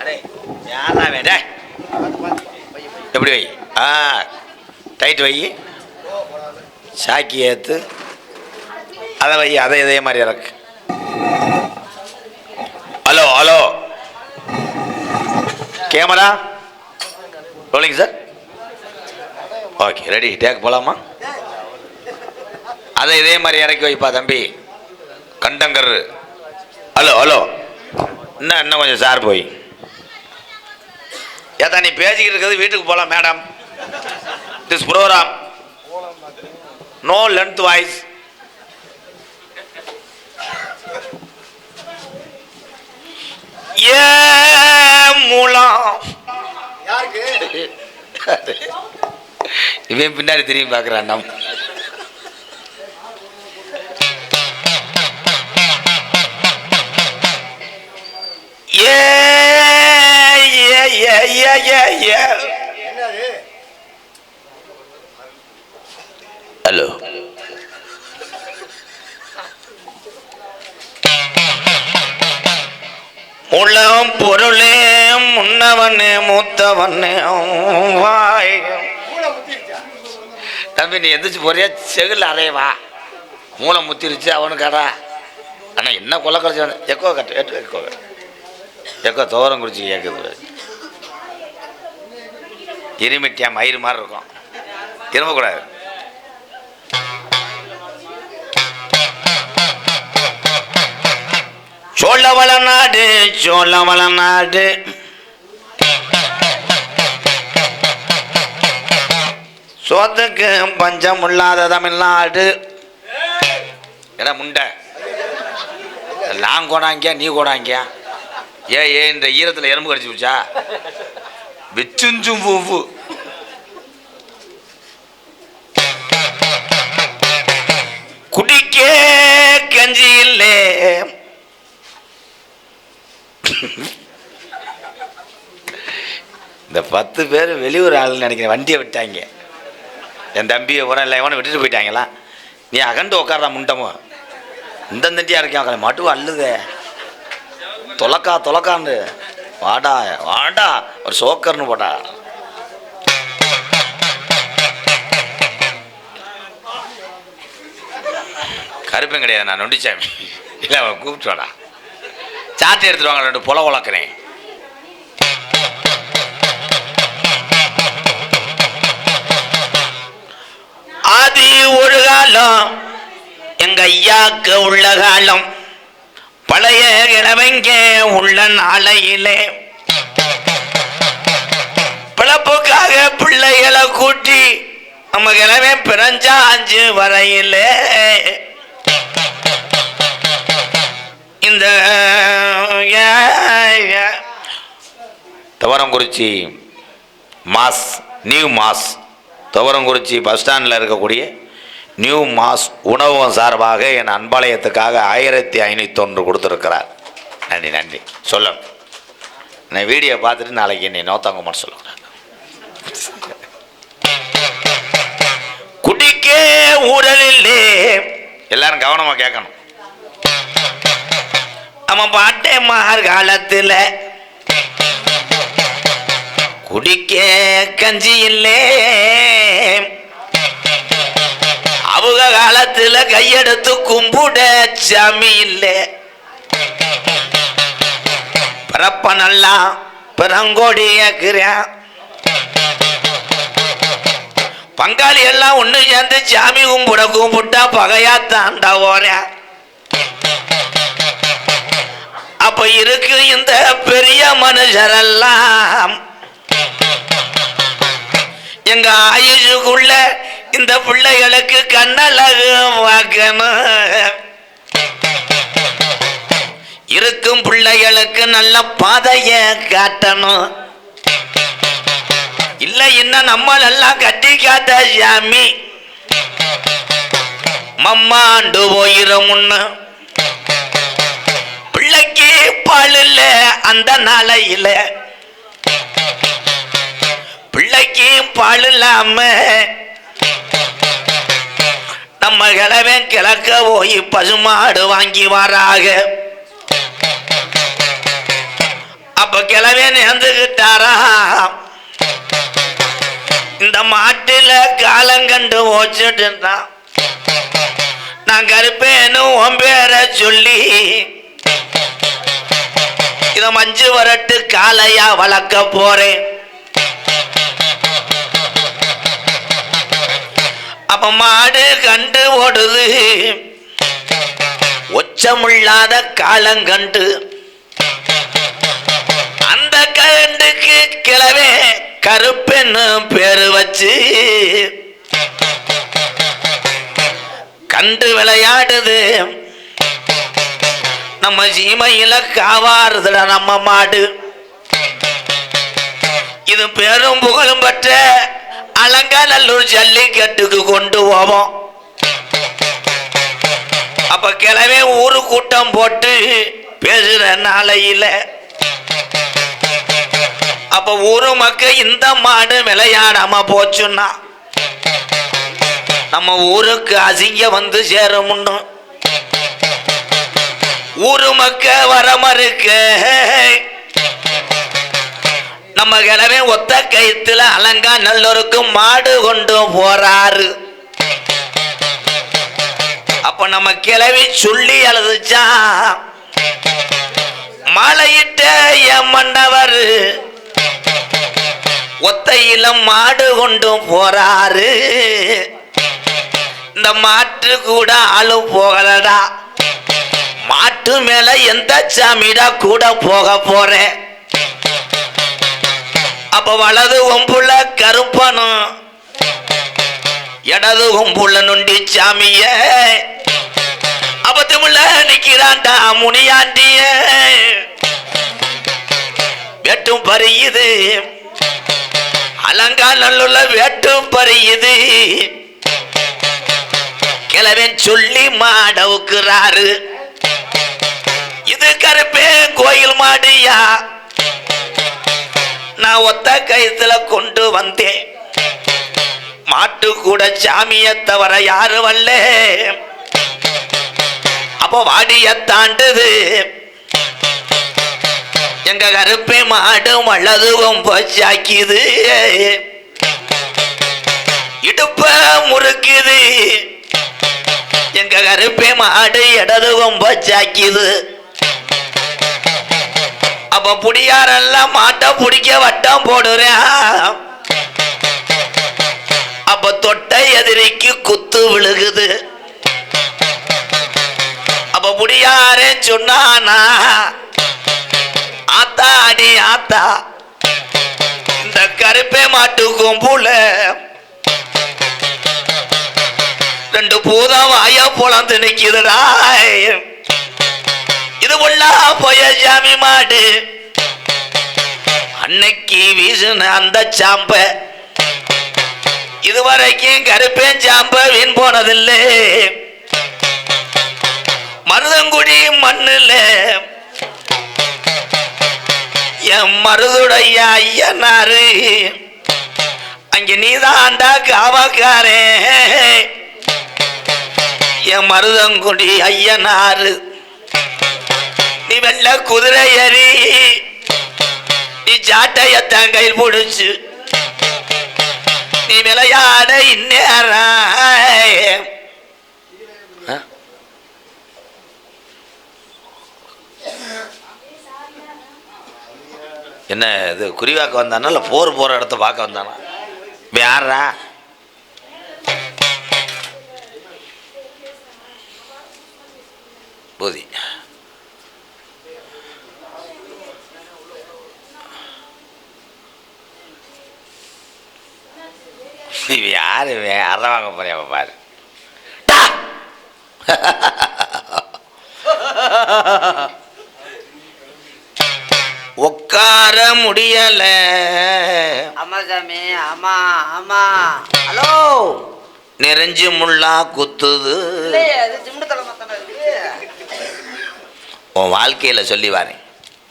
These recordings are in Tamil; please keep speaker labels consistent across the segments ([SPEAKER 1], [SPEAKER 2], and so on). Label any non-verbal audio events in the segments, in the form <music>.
[SPEAKER 1] அடே யாரா வேண்டே எப்படி வை? ஆ டைட் வை. சாக்கி ஏற்று அதை வை அதை இதே மாதிரி இறக்கு. Hello hello. Camera? Rolling sir okay ready take போகலாமா அதை இதே மாதிரி இறக்கி வைப்பா தம்பி. கண்டங்கர் ஹலோ ஹலோ. இன்னும் இன்னும் கொஞ்சம் சார் போய். ஏதா நீ பேசிக்கிட்டு இருக்கிறது வீட்டுக்கு போகலாம் madam. This programme no length voice ஏ மூலம். இவன் பின்னாடி திரும்பி பார்க்குறான் நம். ஹலோ உலகம் பொருளே முன்னவனே மூத்தவனே வாய். தம்பி நீ எந்திரிச்சு போறியா செகுல அறையவா மூளை முத்திருச்சு அவனுக்காடா ஆனால் என்ன கொலை கரைச்சி எக்கோ கட்டு எட்டு எக்கோ கட்டு. எக்கோ தோரம் குடிச்சு கேட்குது இருமிட்டியா மயிறு மாதிரி இருக்கும். திரும்பக்கூடாது சோழவள நாடு சோழவள நாடு. சோத்துக்கு பஞ்சம் இல்லாத தமிழ்நாடு. எடா முண்டை. நான் கோடாங்கியா நீ கோடாங்கியா ஏ ஏ இந்த ஈரத்தில் எறும்பு கடிச்சு போச்சா வெச்சுஞ்சும் பூவு குடிக்கே கஞ்சி இல்லை. இந்த பத்து பேர் வெளியூர் ஆளுன்னு நினைக்கிறேன் வண்டியை விட்டாங்க. என் தம்பியை உரம் இல்லை இவனை விட்டுட்டு போயிட்டாங்களா? நீ அகண்டு உட்கார்றா முண்டமோ இந்த தண்டியாக இருக்கேன் உட்கார மட்டும் அல்லுதே தொலக்கா தொலைக்கான்னு. வாடா வாடா ஒரு சோக்கர்னு போட்டா கருப்பன் கிடையாது நான் நொண்டிச்சாமி இல்லை அவன் கூப்பிட்டு வாடா. சாத்தி எடுத்துட்டு வாங்க ரெண்டு புல வளர்க்குறேன் ஆதி ஒரு காலம் எங்க ஐயாக்கு உள்ள காலம். பழைய கிழமைங்க உள்ள நாளையிலே பிழப்புக்காக பிள்ளைகளை கூட்டி நம்ம கிழமை பிறஞ்சா அஞ்சு வரையிலே. இந்த Thuvarankurichi mass new mass. Thuvarankurichi bus ஸ்டாண்டில் இருக்கக்கூடிய நியூ மாஸ் உணவகம் சார்பாக என் அன்பாலயத்துக்காக ஆயிரத்தி ஐநூற்றி ஒன்று கொடுத்துருக்கிறார். நன்றி நன்றி. சொல்லணும் நான் வீடியோ பார்த்துட்டு நாளைக்கு என்னை நோத்தாங்கம்மான்னு சொல்லக்கூடாது குடிக்கே ஊழலில்லே எல்லாரும் கவனமாக கேட்கணும். நம்ம பாட்டே மார் காலத்தில் குடிக்க கஞ்சி இல்லை. அவங்க காலத்துல கையெடுத்து கும்பிட சாமி இல்லை. பிறப்ப நல்லா பிறங்கோடி ஏக்குறேன் பங்காளி எல்லாம் ஒண்ணு சேர்ந்து சாமி கும்பிட கும்பிட்டா பகையா தாண்டா ஓறேன் அப்ப இருக்கு இந்த பெரிய மனுஷரெல்லாம். எங்க ஆயுஷுக்குள்ள இந்த பிள்ளைகளுக்கு கண்ணழகு வாக்கணும். இருக்கும் பிள்ளைகளுக்கு நல்ல பாதைய காட்டணும். இல்ல இன்னும் நம்மளெல்லாம் கட்டி காத்த சாமி. மம்மாண்டு போயிரும் பிள்ளைக்கு பால் அந்த நாளையில பிள்ளைக்கு பால் இல்லாம மகளவன் கிழக்க போய் பசுமாடு வாங்கி வராக. அப்ப கிழவன் நேர்ந்துகிட்டாரா? இந்த மாட்டுல காலங்கண்டு ஓச்சுட்டு இருந்தான் நான் கருப்பேன்னு உன் பேரை சொல்லி இத மஞ்சு வரட்டு காலையா வளர்க்க போறேன். அப்ப மாடு கண்டு ஓடுது. ஒச்சமில்லாத காலங்கண்டு அந்த கண்டுக்கு கிளவே கருப்பென்னு பேரு வச்சு. கண்டு விளையாடுது. நம்ம சீமையில காவாறுதுடா நம்ம மாடு. இது பெரும் புகழும் பெற்ற அலங்காநல்லூர் ஜல்லிக்கட்டுக்கு கொண்டு போவோம். அப்ப கிளவே ஊரு கூட்டம் போட்டு பேசுற நாளையில. அப்ப ஊரு மக்கள் இந்த மாடு விளையாடாம போச்சுன்னா நம்ம ஊருக்கு அசிங்க வந்து சேரும்னு. ஊரு மக்க வர மறுக்க நம்ம கிழமை ஒத்த கயிற்றுல அலங்கா நல்லோருக்கு மாடு கொண்டு போறாரு. அப்ப நம்ம கிளவி சொல்லி அழுதுச்சா மலையிட்ட என் மன்னவர் ஒத்தையில மாடு கொண்டு போறாரு. இந்த மாட்டு கூட ஆளு போகலடா. மாட்டு மேல எந்த சாமிடா கூட போக போறேன். அப்ப வலது ஒம்புல கருப்பனும் இடது ஒம்புல நொண்டி சாமிய. அப்பத்துமுள்ள நிக்கிறான்டா முனியாண்டிய. வெட்டும் பறியுது. அலங்கா நல்லுள்ள வெட்டும் பறியுது. கிழவன் சொல்லி மாடவுக்குறாரு இது கருப்பே கோயில் மாடியா? நான் ஒத்த கயத்துல கொண்டு வந்தேன். மாட்டு கூட சாமிய தவிர யாரு வரல அப்போ வாடிய தாண்டுது. எங்க கருப்பை மாடு மழதுவும் போச்சாக்கிது இடுப்ப முறுக்குது. எங்க கருப்பை மாடு இடதுவும் போச்சாக்கிது அப்ப புடியாரெல்லாம் மாட்டை பிடிக்க வட்டம் போடுறேன். அப்ப தொட்டை எதிரிக்கு குத்து விழுகுது. அப்ப புடியாரே சொன்னானா ஆத்தா அடி ஆத்தா. இந்த கருப்பே மாட்டு கொம்புல ரெண்டு பூதம் வாய பொழந்து நிக்குதுடா. இது உள்ளா போய சாமி மாடு. அன்னைக்கு வீசுன அந்த சாம்ப இதுவரைக்கும் கருப்பேன் சாம்ப வீண் போனதில்லை. மருதங்குடி மண்ணுல என் மருதுடைய ஐயனாரு. அங்க நீதாண்டா காவக்காரே. என் மருதங்குடி ஐயனாரு. வெள்ள குதிரை ஏறி நீ சாட்டையத்தான் கையில் பிடிச்சு நீ விளையாட இந்நேரம் என்ன இது குறிவாக்க வந்தானா இல்லை போர் போகிற இடத்த பார்க்க வந்தானா? இப்போ யாரா போதி. இவன் யாரு? இவன் வாங்க போறியா பாரு! உட்கார முடியல.
[SPEAKER 2] ஆமா சாமி ஆமா ஆமா. ஹலோ?
[SPEAKER 1] நிறைஞ்சு முள்ளா குத்துது.
[SPEAKER 2] இல்லையே
[SPEAKER 1] உன் வாழ்க்கையில சொல்லி வரேன்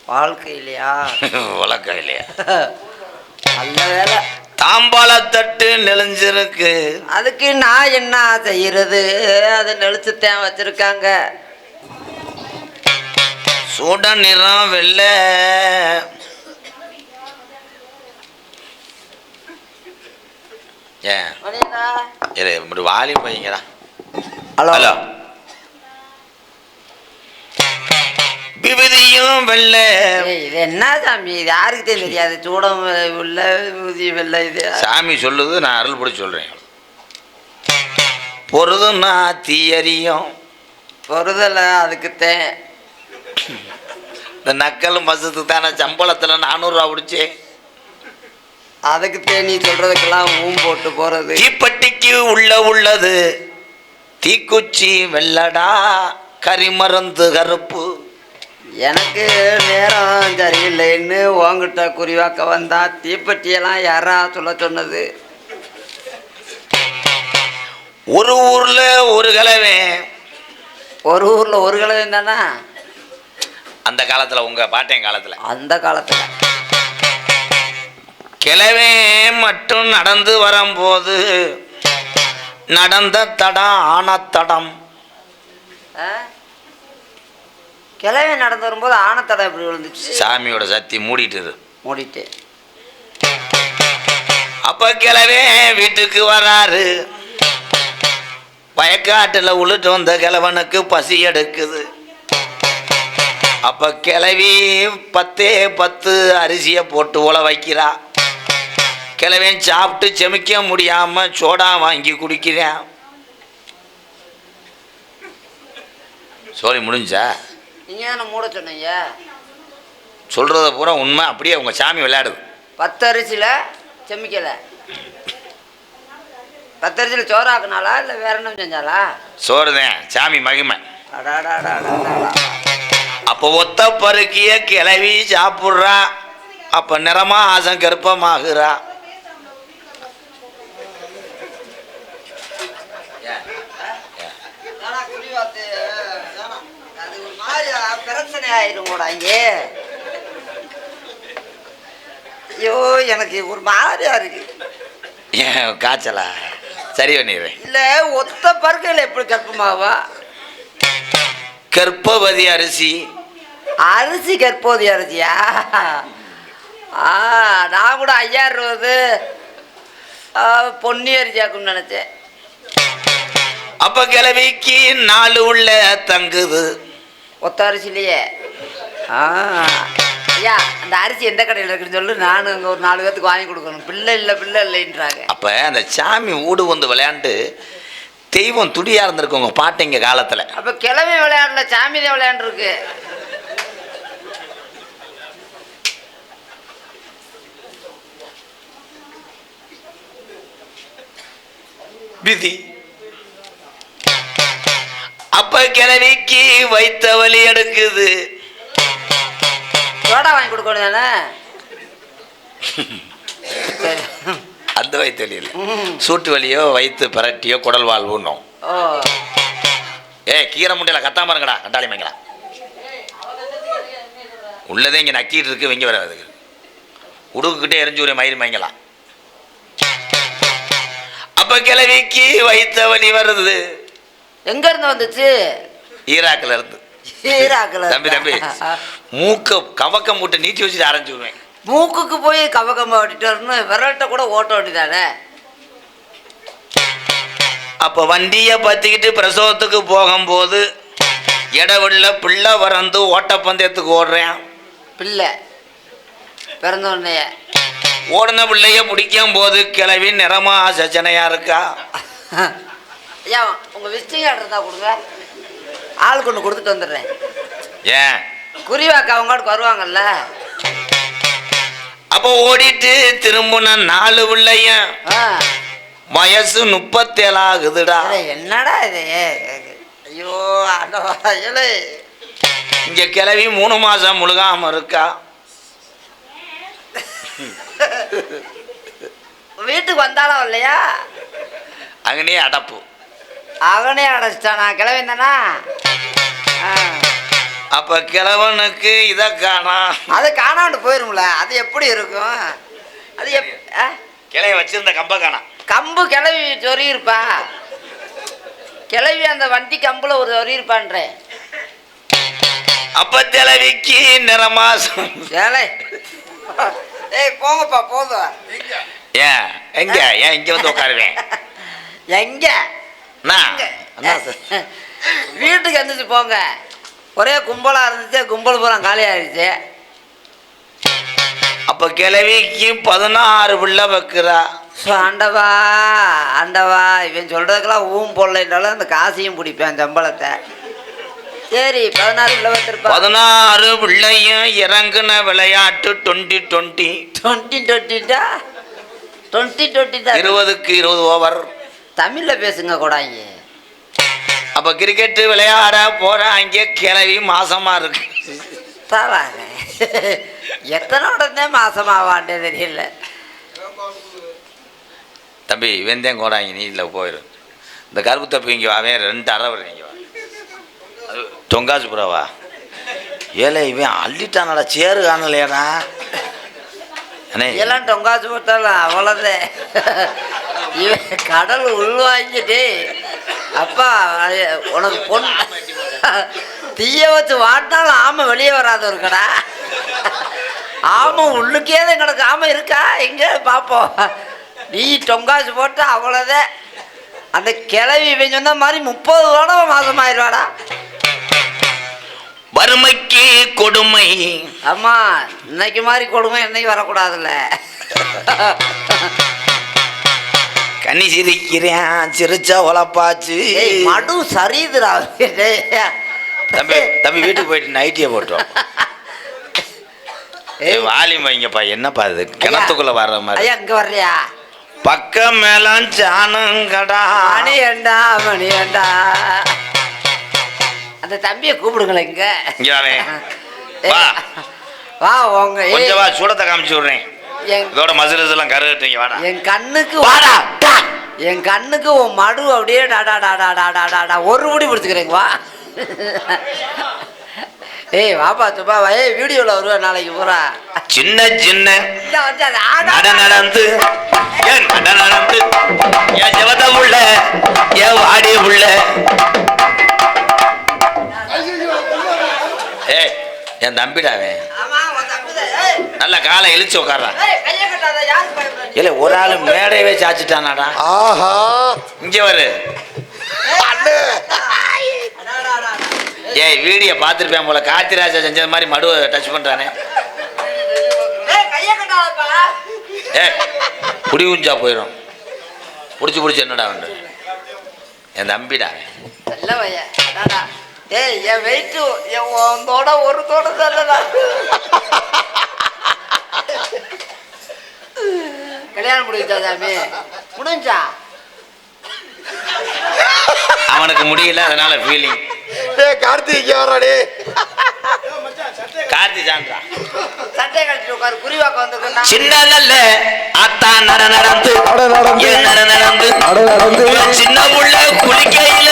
[SPEAKER 2] வாழ்க்கையிலையா? <laughs>
[SPEAKER 1] உலக்கம் இல்லையா?
[SPEAKER 2] நல்ல வேலை.
[SPEAKER 1] தாம்பாளத்தட்டு நெளிஞ்சிருக்கு.
[SPEAKER 2] அதுக்கு நான் என்ன செய்யறது? அதை நெளிச்சுத்தான் வச்சிருக்காங்க.
[SPEAKER 1] சூட நிறம் வெள்ளை. ஏன்? வாலி பையங்கடா
[SPEAKER 2] ஹலோ.
[SPEAKER 1] விபதியும் வெள்ள
[SPEAKER 2] இது என்ன சாமி? இது யாருக்கிட்டே தெரியாது? சூடம் உள்ள ஊதி வெள்ளை இது.
[SPEAKER 1] சாமி சொல்லுது நான் அருள் பிடி சொல்றேன். பொருதுன்னா தீயரியும்
[SPEAKER 2] பொறுதலை அதுக்குத்தேன்
[SPEAKER 1] இந்த நக்கலும் மசத்துக்கு தானே சம்பளத்தில் நானூறுரூவா பிடிச்சேன்
[SPEAKER 2] அதுக்குத்தேன் நீ சொல்றதுக்கெல்லாம் ஊம் போட்டு போறது.
[SPEAKER 1] தீப்பெட்டிக்கு உள்ள உள்ளது. தீக்குச்சி வெள்ளடா கரிமருந்து கருப்பு.
[SPEAKER 2] எனக்கு நேரம் சரியில்லைன்னு உங்ககிட்ட குறிவாக்க வந்தா தீப்பெட்டியெல்லாம் யாரா சொல்ல சொன்னது?
[SPEAKER 1] ஒரு ஊர்ல ஒரு கலவை.
[SPEAKER 2] ஒரு ஊர்ல ஒரு கிழமை தானா?
[SPEAKER 1] அந்த காலத்துல உங்க பாட்டையன் காலத்துல.
[SPEAKER 2] அந்த காலத்துல.
[SPEAKER 1] கிழவே மட்டும் நடந்து வரும்போது நடந்த தடம் ஆன தடம்
[SPEAKER 2] ஆ? கிழமை நடந்து வரும்போது ஆனத்தடை எப்படி விழுந்துச்சு.
[SPEAKER 1] சாமியோட சக்தி மூடிட்டு.
[SPEAKER 2] மூடிட்டு.
[SPEAKER 1] அப்ப கிழவே வீட்டுக்கு வராரு. வயக்காட்டுல உளுட்டு வந்த கிழவனுக்கு பசி எடுக்குது. அப்ப கிளவி பத்தே பத்து அரிசியை போட்டு உல வைக்கிறா. கிழவன் சாப்பிட்டு செமிக்க முடியாம சோடா வாங்கி குடிக்கிறேன். சோரி முடிஞ்சா?
[SPEAKER 2] நீங்க தானே மூட சொன்னீங்க?
[SPEAKER 1] சொல்றத பூரா உண்மை அப்படியே உங்க சாமி விளையாடுது.
[SPEAKER 2] பத்து அரிசியில் செமிக்கலை. பத்து அரிசியில் சோறாக்குனாலா இல்லை வேற என்ன செஞ்சாலா
[SPEAKER 1] சோறுதான் சாமி மகிமை. அப்போ ஒத்த பருக்கிய கிளவி சாப்பிட்றா அப்ப நிறமா ஆசம் கருப்பமாகுறா
[SPEAKER 2] வேணா, குறி வார்த்தை, வேணாம். அது ஒரு மாதிரி பிரச்சனை ஆயிரும் கூட இங்கே. ஐயோ எனக்கு ஒரு மாதிரியா இருக்கு.
[SPEAKER 1] ஏன் காய்ச்சலா? சரி பண்ணிடுறேன்.
[SPEAKER 2] இல்ல ஒத்த பருக்கையில் எப்படி கற்பமாவா
[SPEAKER 1] கற்பவதி அரிசி.
[SPEAKER 2] அரிசி கற்போதி அரிசியா? ஆ நான் கூட ஐயாயிரம் ரூபது பொன்னி அரிசியாக்குன்னு நினச்சேன்.
[SPEAKER 1] அப்ப கிளவிக்கு நாலு உள்ள தங்குது.
[SPEAKER 2] ஒத்த அரிசிலையே ஐயா அந்த அரிசி எந்த கடையில் இருக்குன்னு சொல்லு. நானும் அங்கே ஒரு நாலு பேர்த்துக்கு வாங்கி கொடுக்கணும். பிள்ளை இல்லை பிள்ளை இல்லைன்றாங்க.
[SPEAKER 1] அப்ப அந்த சாமி ஊடு வந்து விளையாண்டு தெய்வம் துடியா இருந்திருக்கு உங்க பாட்டைங்க காலத்துல.
[SPEAKER 2] அப்போ கிழமை விளையாடல சாமி தான் விளையாண்டுருக்கு.
[SPEAKER 1] விதி. அப்ப கிழவிக்கு வைத்த வலி எடுக்குது.
[SPEAKER 2] சோடா வாங்கி கொடுக்கணும் தானே.
[SPEAKER 1] அந்த வயிற்று வலி இல்லை
[SPEAKER 2] ம்.
[SPEAKER 1] சூட்டு வலியோ வயிற்று பரட்டியோ குடல் வாழ்வுன்னும்
[SPEAKER 2] ஓ.
[SPEAKER 1] ஏ கீரை முட்டையில கத்தாம இருங்கடா கட்டாளி மங்களா உள்ளதே இங்கே நக்கிட்டு இருக்கு வெங்க வர அதுக்கு உடுக்குக்கிட்டே எரிஞ்சு ஒரு மயிர் மயங்கலாம் அப்ப கிழவிக்கு வைத்த வலி வருது.
[SPEAKER 2] எங்க இருந்து வந்துச்சு?
[SPEAKER 1] ஈராக்கில் இருந்து. தம்பி தம்பி. மூக்க கவக்கம் மூட்டை நீட்டி வச்சுட்டு ஆரம்பிச்சுடுவேன்
[SPEAKER 2] மூக்குக்கு போய் கவகமா ஓட்டிட்டு வரணும். விரல்கிட்ட கூட ஓட்ட ஓட்டிதானே
[SPEAKER 1] அப்ப வண்டியை பத்திக்கிட்டு பிரசவத்துக்கு போகும்போது இடவுள்ள பிள்ளை வரந்து ஓட்டப்பந்தயத்துக்கு ஓடுறேன்.
[SPEAKER 2] பிள்ளை பிறந்த உடனே
[SPEAKER 1] ஓடின பிள்ளைய பிடிக்கும் போது கிளவி நிறமா சச்சனையா இருக்கா?
[SPEAKER 2] ஐயா உங்க விசிட்டிங் கார்டு இருந்தா கொடுங்க. ஆளுக்கு ஒன்று கொடுத்துட்டு வந்துடுறேன்.
[SPEAKER 1] ஏன்?
[SPEAKER 2] குறிவாக்க அவங்களுக்கு வருவாங்கல்ல.
[SPEAKER 1] அப்போ ஓடிட்டு திரும்பின நாலு பிள்ளையும். வயசு முப்பத்தேழு ஆகுதுடா.
[SPEAKER 2] என்னடா இது? ஐயோ ஆண்டவா, ஏலே.
[SPEAKER 1] இங்க கிளவி மூணு மாசம் முழுகாம இருக்கா.
[SPEAKER 2] வீட்டுக்கு வந்தாலும் இல்லையா?
[SPEAKER 1] அங்கனே அடப்பு.
[SPEAKER 2] அவனே அடைச்சிட்டானா? கிளவி தானா
[SPEAKER 1] அப்ப கிழவனுக்கு இத காணா.
[SPEAKER 2] அது காணாண்டு போயிரும்ல அது எப்படி இருக்கும்? அது எப் ஆ?
[SPEAKER 1] கிளைய வச்சிருந்த கம்ப காணா.
[SPEAKER 2] கம்பு கிளவி சொறி இருப்பா கிளவி அந்த வண்டி கம்புல ஒரு சொறி இருப்பான்றேன்
[SPEAKER 1] அப்ப கிளவிக்கு நிறமாசம்
[SPEAKER 2] ஏலே ஏய் போங்கப்பா போதும்.
[SPEAKER 1] ஏன் எங்க? ஏன் இங்க வந்து உட்காருவேன்?
[SPEAKER 2] எங்க?
[SPEAKER 1] நான்.
[SPEAKER 2] எங்க?
[SPEAKER 1] அண்ணா சார்.
[SPEAKER 2] வீட்டுக்கு எந்திரிச்சு போங்க. ஒரே கும்பலா இருந்துச்சு கும்பல் பூரா காலி ஆயிடுச்சு.
[SPEAKER 1] அப்ப கிழவிக்கு பதினாறு பிள்ளை வைக்கிறா.
[SPEAKER 2] ஸோ ஆண்டவா ஆண்டவா இவன் சொல்றதுக்கெல்லாம் ஊம் போடலைன்றாலும் அந்த காசையும் பிடிப்பேன் சம்பளத்தை சரி பதினாறு இல்லை வச்சிருப்பா.
[SPEAKER 1] பதினாறு பிள்ளையும் இறங்குன விளையாட்டு டுவெண்ட்டி டுவெண்ட்டி.
[SPEAKER 2] டுவெண்ட்டி டுவெண்ட்டிட்டா? டுவெண்ட்டி டுவெண்ட்டி
[SPEAKER 1] இருபதுக்கு இருபது ஓவர்.
[SPEAKER 2] தமிழில் பேசுங்க கூடாங்க
[SPEAKER 1] அப்ப கிரிக்கெட் விளையாட போறாங்க கிளவி மாசமா இருக்கு.
[SPEAKER 2] தராங்க எத்தனை உடனே மாசமாவாண்டே தெரியல.
[SPEAKER 1] தம்பி வெந்தயம் கோடாங்க நீ இல்லை போயிரு. இந்த கருப்பு தப்பி இங்கே அவன் ரெண்டு அரை வரும் இங்கே தொங்காசு புறாவா? ஏலே இவன் அள்ளிட்டானடா சேரு காணலையாடா.
[SPEAKER 2] எல்லாம் டொங்காசு போட்டாலும் அவ்வளோதான் இவன் கடல் உள்வாங்கிட்டு அப்பா உனக்கு பொண்ணு தீய வச்சு வாட்டினாலும் ஆமை வெளியே வராத ஒரு கடை. ஆமை உள்ளுக்கே தான் கிடக்கு. ஆமை இருக்கா? எங்கே? பார்ப்போம் நீ டொங்காசு போட்டு அவ்வளோதான் அந்த கிளவி இவன் சொன்ன மாதிரி முப்பது தடவை மாசமாயிருவாடா
[SPEAKER 1] வறுமைக்கு கொடுமை.
[SPEAKER 2] அம்மா இன்னைக்கு மாதிரி கொடுமை என்னைக்கு வரக்கூடாதுல்ல.
[SPEAKER 1] கண்ணி சிரிக்கிறேன் சிரிச்சா உழப்பாச்சு.
[SPEAKER 2] மடு சரியுதுடா
[SPEAKER 1] தம்பி தம்பி வீட்டுக்கு போயிட்டு நைட்டியை போட்டோம் ஏய். வாலியம் வைங்கப்பா என்னப்பா இது? கிணத்துக்குள்ள வர்ற மாதிரி.
[SPEAKER 2] இங்க வர்றியா?
[SPEAKER 1] பக்கம் மேலாம் சாணங்கடா.
[SPEAKER 2] மணி ஏண்டா மணி ஏண்டா அந்த தம்பியை கூப்பிடுங்களேன் இங்க.
[SPEAKER 1] இங்க வா.
[SPEAKER 2] உங்க
[SPEAKER 1] கொஞ்சம் வா சூடத்தை காமிச்சு விடுறேன். இதோட மசில்ஸ் எல்லாம் கருகட்டுங்க வாடா.
[SPEAKER 2] என் கண்ணுக்கு
[SPEAKER 1] வாடா.
[SPEAKER 2] என் கண்ணுக்கு உன் மடு அப்படியே டாடா டாடா டாடா டாடா ஒரு முடி பிடிச்சிக்கிறேங்க வா. ஏய் வாப்பா சுப்பா வா. ஏய் வீடியோவில் வருவேன் நாளைக்கு பூரா.
[SPEAKER 1] சின்ன சின்ன நட நடந்து. ஏன் நட நடந்து? என் ஜெவத உள்ள என் வாடி உள்ள? ஏய் என் தம்பிடாவே
[SPEAKER 2] ஆமா உன் தம்பிதான். ஏய்,
[SPEAKER 1] நல்ல காலை இழிச்சு
[SPEAKER 2] பயப்படுற நீ?
[SPEAKER 1] இல்ல ஒரு ஆள் மேடையவே சாச்சிட்டானாடா
[SPEAKER 3] ஆஹா
[SPEAKER 1] இங்க வரு. ஏய் வீடியோ பார்த்துருப்பேன் போல கார்த்திராஜா செஞ்சது மாதிரி மடுவை டச் பண்றானே
[SPEAKER 2] ஏய், கையை கட்டாதப்பா.
[SPEAKER 1] ஏய் புடி உஞ்சா போயிடும் பிடிச்சி பிடிச்சி என்னடா உண்டு என் தம்பிடா
[SPEAKER 2] நல்ல பையன். அடாடா. ஏய், என் weight என் தோட ஒரு தோட தானடா. கல்யாணம் முடிச்சா சாமி? முடிஞ்சா?
[SPEAKER 1] அவனுக்கு முடியல அதனால ஃபீலிங்
[SPEAKER 3] டேய் கார்த்திக் வராடே
[SPEAKER 1] கார்த்தி சான்றா.
[SPEAKER 2] சட்டை கழிச்சு உட்காரு குறிவாக்க வந்துருக்கா
[SPEAKER 1] சின்ன நல்ல அத்தா நட நடந்து
[SPEAKER 3] அட நடந்து.
[SPEAKER 1] நட நடந்து
[SPEAKER 3] அட நடந்து.
[SPEAKER 1] சின்ன புள்ள குளிக்கையில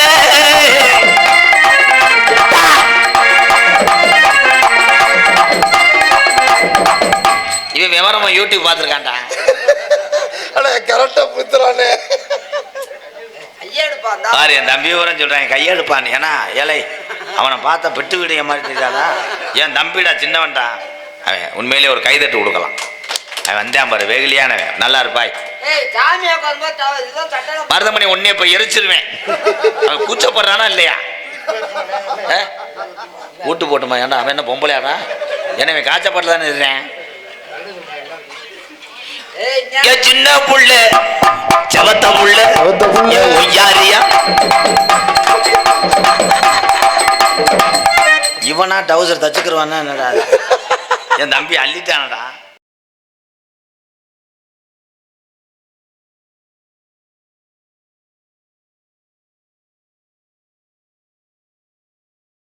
[SPEAKER 1] இவன் விவரமா யூடியூப் பார்த்துருக்கான்டா.
[SPEAKER 3] அண்ணே கரெக்டா புத்துறானே.
[SPEAKER 1] பாரு என் தம்பி கையெடுப்பான். ஏன்னா ஏலை அவனை பார்த்தா பெட்டு வீடு மாதிரி தெரியாதா என் தம்பிடா சின்னவன்டா? அவன் உண்மையிலே ஒரு கைதட்டு கொடுக்கலாம். அவன் வந்தேன் பாரு வெகுலியானவன் நல்லா இருப்பாய்.
[SPEAKER 2] ஏய் சாமி உட்காரும்போது தவ- இதுதான் சட்டை
[SPEAKER 1] மருதமணி உன்னை இப்ப எரிச்சிருவேன். அவன் கூச்சப்படுறானா இல்லையா? ஆ? ஊட்டு போட்டுமா ஏன்டா அவன் என்ன பொம்பளையாடா? என்ன இவன் காய்ச்சப்பட்டு தானே இருக்கிறேன். சின்ன புள்ள. செவத்த புள்ள. ஒய்யாரியா. இவனா டவுசர் தச்சுக்கிறவானா என்னடா என் தம்பி அள்ளிட்டானடா.